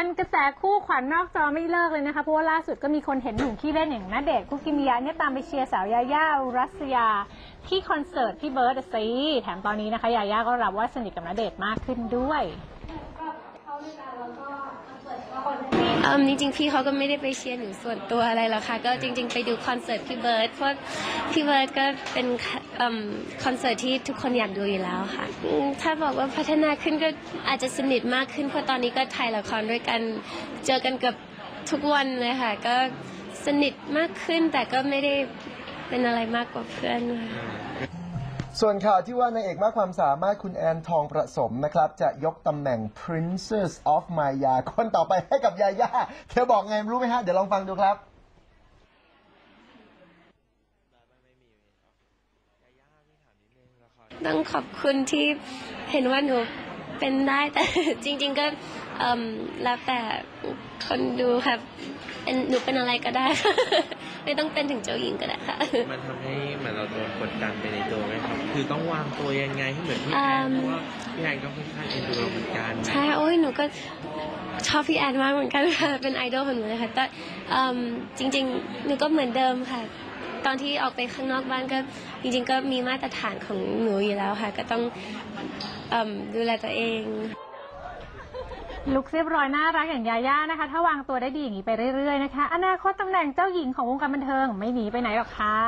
เป็นกระแสคู่ขวัญนอกจอไม่เลิกเลยนะคะเพราะว่าล่าสุดก็มีคนเห็นหนุ่มขี้เล่นอย่างณเดชน์คุกิมิยะเนี่ยตามไปเชียร์สาวยาย่ารัสยา ที่คอนเสิร์ตพี่เบิร์ดอะซีแถมตอนนี้นะคะยาย่าก็รับว่าสนิทกับณเดชน์มากขึ้นด้วย อืมจริงๆพี่เขาก็ไม่ได้ไปเชียร์หนูส่วนตัวอะไรหรอกค่ะ ก็จริง ๆ ไปดูคอนเสิร์ตพี่เบิร์ดเพราะพี่เบิร์ดก็เป็นอืมคอนเสิร์ตที่ทุกคนอยากดูอยู่แล้วค่ะอืมถ้าบอกว่าพัฒนาขึ้นก็อาจจะสนิทมากขึ้นเพราะตอนนี้ก็ถ่ายละครด้วยกันเจอกันเกับทุกวันเลยค่ะ ก็สนิทมากขึ้นแต่ก็ไม่ได้เป็นอะไรมากกว่าเพื่อนค่ะ ส่วนข่าวที่ว่านางเอกมากความสามารถคุณแอนทองประสมนะครับ จะยกตำแหน่ง Princess of Maya คนต่อไปให้กับยาย่าเธอบอกไงรู้ไหมฮะ เดี๋ยวลองฟังดูครับ ต้องขอบคุณที่เห็นว่าหนูเป็นได้แต่จริง ๆ ก็ เอิ่มแล้วแต่คนดูค่ะเป็นหนูเป็นอะไรก็ได้ ไม่ต้องเป็นถึงเจ้าหญิงก็ได้ค่ะ มันทำให้เหมือนเราโดนกดดันไปในตัวไหมครับ คือต้องวางตัวยังไงให้เหมือนพี่แอนอืมเพราะว่าพี่แอนก็ค่อนข้างเอ็นดูเราเหมือนกันใช่โอ้ยหนูก็ชอบพี่แอนมากเหมือนกันค่ะ เป็นไอดอลของหนูเลยค่ะแต่เอิ่มจริงๆหนูก็เหมือนเดิมค่ะ ตอนที่ออกไปข้างนอกบ้านก็จริง ๆ ก็มีมาตรฐานของหนูอยู่แล้วค่ะ ก็ต้องเอิ่มดูแลตัวเอง ลุคเรียบร้อยน่ารักอย่างยาย่านะคะ ถ้าวางตัวได้ดีอย่างนี้ไปเรื่อยๆนะคะ อนาคตตำแหน่งเจ้าหญิงของวงการบันเทิงไม่หนีไปไหนหรอกค่ะ